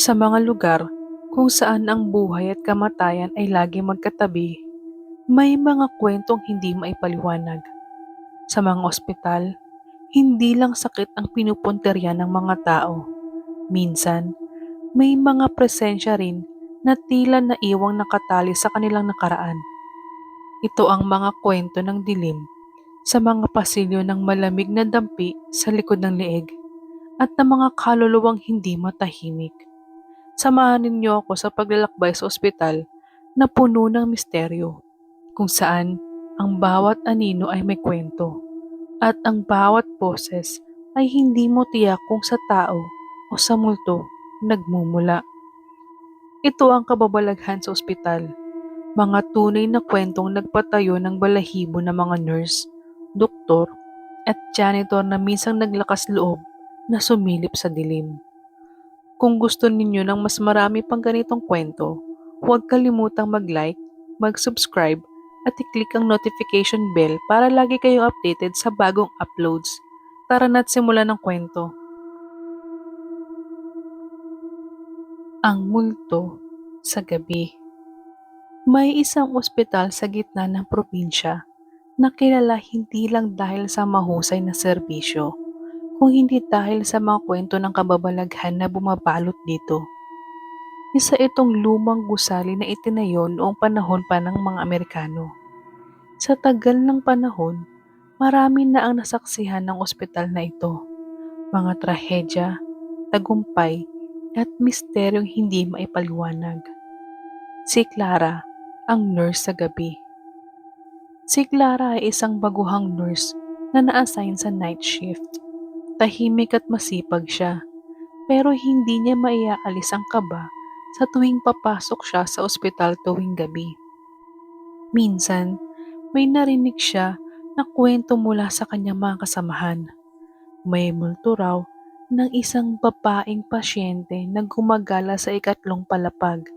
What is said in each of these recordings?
Sa mga lugar kung saan ang buhay at kamatayan ay lagi magkatabi, may mga kwentong hindi maipaliwanag. Sa mga ospital, hindi lang sakit ang pinupunterya ng mga tao. Minsan, may mga presensya rin na tila naiwang nakatali sa kanilang nakaraan. Ito ang mga kwento ng dilim sa mga pasilyo ng malamig na dampi sa likod ng leeg at ng mga kaluluwang hindi matahimik. Samahan ninyo ako sa paglalakbay sa ospital na puno ng misteryo, kung saan ang bawat anino ay may kwento, at ang bawat boses ay hindi mo tiyak kung sa tao o sa multo nagmumula. Ito ang kababalaghan sa ospital, mga tunay na kwentong nagpatayo ng balahibo ng mga nurse, doktor, at janitor na minsang naglakas loob na sumilip sa dilim. Kung gusto ninyo ng mas marami pang ganitong kwento, huwag kalimutang mag-like, mag-subscribe, at i-click ang notification bell para lagi kayong updated sa bagong uploads. Tara na't simulan ng kwento. Ang multo sa gabi May isang ospital sa gitna ng probinsya na kilala hindi lang dahil sa mahusay na serbisyo, kung hindi dahil sa mga kwento ng kababalaghan na bumabalot dito. Isa itong lumang gusali na itinayo noong panahon pa ng mga Amerikano. Sa tagal ng panahon, marami na ang nasaksihan ng ospital na ito. Mga trahedya, tagumpay, at misteryong hindi maipaliwanag. Si Clara, ang nurse sa gabi. Si Clara ay isang baguhang nurse na na-assign sa night shift. Tahimik at masipag siya, pero hindi niya maiaalis ang kaba sa tuwing papasok siya sa ospital tuwing gabi. Minsan, may narinig siya na kwento mula sa kanyang mga kasamahan. May multo raw ng isang babaeng pasyente na gumagala sa ikatlong palapag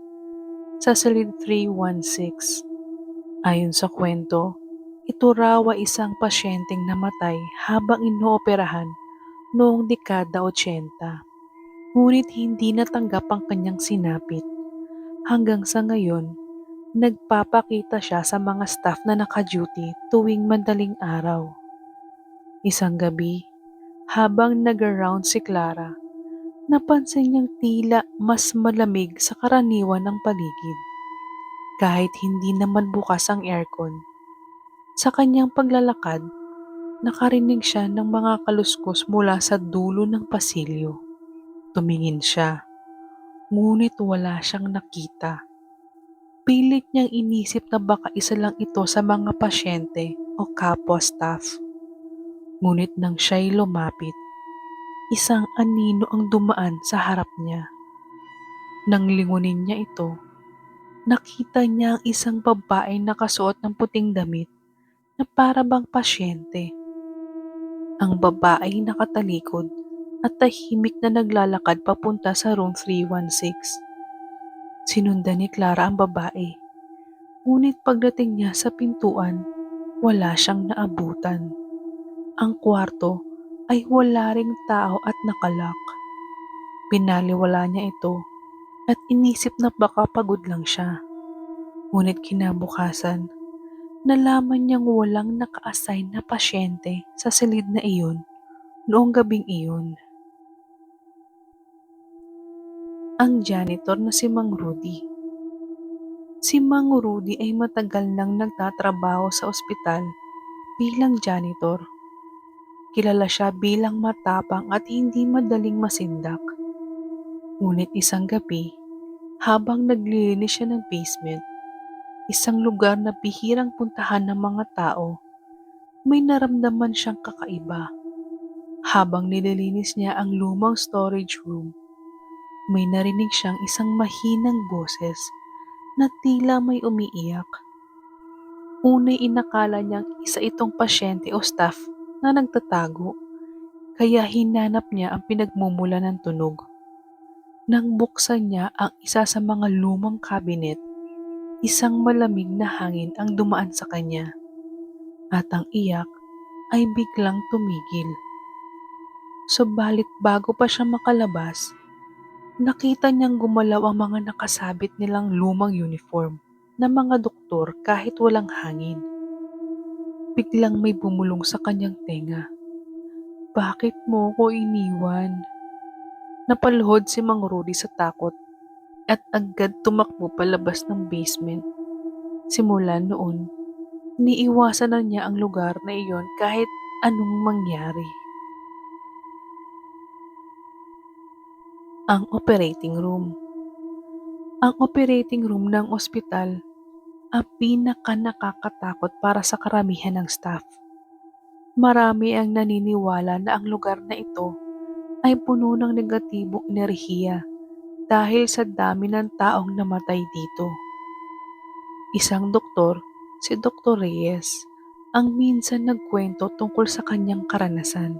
sa silid 316. Ayon sa kwento, ito raw ay isang pasyenteng namatay habang inooperahan noong dekada 80. Ngunit hindi natanggap ang kanyang sinapit. Hanggang sa ngayon, nagpapakita siya sa mga staff na naka-duty tuwing madaling araw. Isang gabi, habang nag-around si Clara, napansin niyang tila mas malamig sa karaniwan ng paligid. Kahit hindi naman bukas ang aircon. Sa kanyang paglalakad, nakarinig siya ng mga kaluskos mula sa dulo ng pasilyo. Tumingin siya, ngunit wala siyang nakita. Pilit niyang inisip na baka isa lang ito sa mga pasyente o kapwa staff. Ngunit nang siya'y lumapit, isang anino ang dumaan sa harap niya. Nang lingunin niya ito, nakita niya ang isang babae nakasuot ng puting damit na para bang pasyente. Ang babae nakatalikod at tahimik na naglalakad papunta sa room 316. Sinundan ni Clara ang babae. Ngunit pagdating niya sa pintuan, wala siyang naabutan. Ang kwarto ay wala ring tao at nakalak. Pinaliwala niya ito at inisip na baka pagod lang siya. Ngunit kinabukasan, nalaman niyang walang naka-assign na pasyente sa silid na iyon noong gabing iyon. Ang janitor na si Mang Rudy. Si Mang Rudy ay matagal nang nagtatrabaho sa ospital bilang janitor. Kilala siya bilang matapang at hindi madaling masindak. Ngunit isang gabi, habang naglilinis siya ng basement, isang lugar na bihirang puntahan ng mga tao, may naramdaman siyang kakaiba. Habang nililinis niya ang lumang storage room, may narinig siyang isang mahinang boses na tila may umiiyak. Unay inakala niyang isa itong pasyente o staff na nagtatago, kaya hinanap niya ang pinagmumula ng tunog. Nang buksan niya ang isa sa mga lumang kabinet, isang malamig na hangin ang dumaan sa kanya at ang iyak ay biglang tumigil. Subalit bago pa siya makalabas, Nakita niyang gumalaw ang mga nakasabit nilang lumang uniform na mga doktor kahit walang hangin. Biglang may bumulong sa kanyang tenga. Bakit mo ko iniwan? Napaluhod si Mang Rudy sa takot at agad tumakbo palabas ng basement. Simula noon, iniiwasan na niya ang lugar na iyon kahit anong mangyari. Ang operating room Ang operating room ng ospital ang pinaka nakakatakot para sa karamihan ng staff. Marami ang naniniwala na ang lugar na ito ay puno ng negatibong enerhiya dahil sa dami ng taong namatay dito. Isang doktor, si Dr. Reyes, ang minsan nagkwento tungkol sa kanyang karanasan.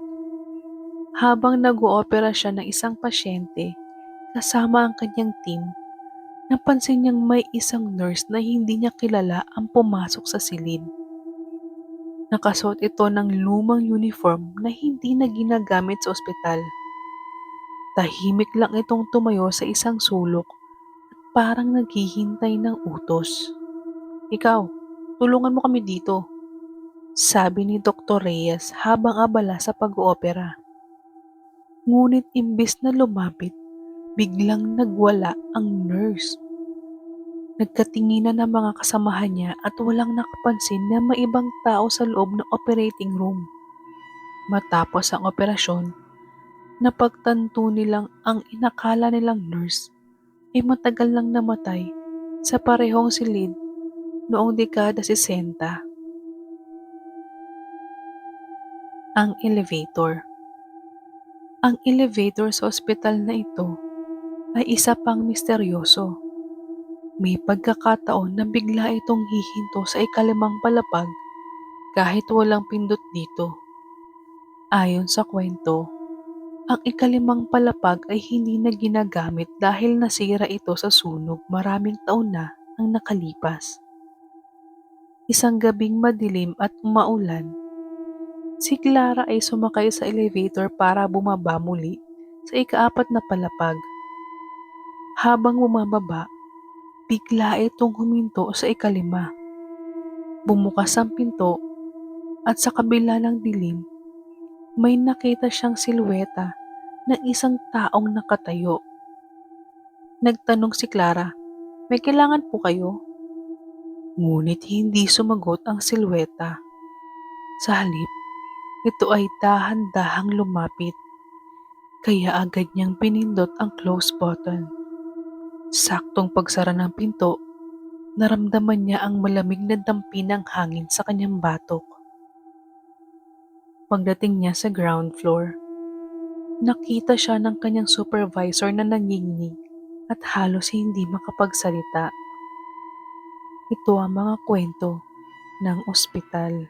Habang nag-oopera siya ng isang pasyente kasama ang kanyang team, napansin niyang may isang nurse na hindi niya kilala ang pumasok sa silid. Nakasuot ito ng lumang uniform na hindi na ginagamit sa ospital. Tahimik lang itong tumayo sa isang sulok at parang naghihintay ng utos. Ikaw, tulungan mo kami dito, sabi ni Dr. Reyes habang abala sa pag-oopera. Ngunit imbis na lumapit, biglang nagwala ang nurse. Nagkatinginan ng mga kasamahan niya at walang nakapansin na may ibang tao sa loob ng operating room. Matapos ang operasyon, napagtanto nilang ang inakala nilang nurse ay matagal lang namatay sa parehong silid noong dekada 60. Ang elevator Ang elevator sa ospital na ito ay isa pang misteryoso. May pagkakataon na bigla itong hihinto sa ikalimang palapag kahit walang pindot dito. Ayon sa kwento, ang ikalimang palapag ay hindi na ginagamit dahil nasira ito sa sunog maraming taon na ang nakalipas. Isang gabing madilim at umaulan, si Clara ay sumakay sa elevator para bumaba muli sa ikaapat na palapag. Habang bumababa, bigla itong huminto sa ikalima. Bumukas ang pinto at sa kabila ng dilim, may nakita siyang silweta ng isang taong nakatayo. Nagtanong si Clara, may kailangan po kayo? Ngunit hindi sumagot ang silweta. Sa halip, ito ay dahan-dahang lumapit. Kaya agad niyang pinindot ang close button. Saktong pagsara ng pinto, naramdaman niya ang malamig na dampi ng hangin sa kanyang batok. Pagdating niya sa ground floor, nakita siya ng kanyang supervisor na nanginginig at halos hindi makapagsalita. Ito ang mga kwento ng ospital.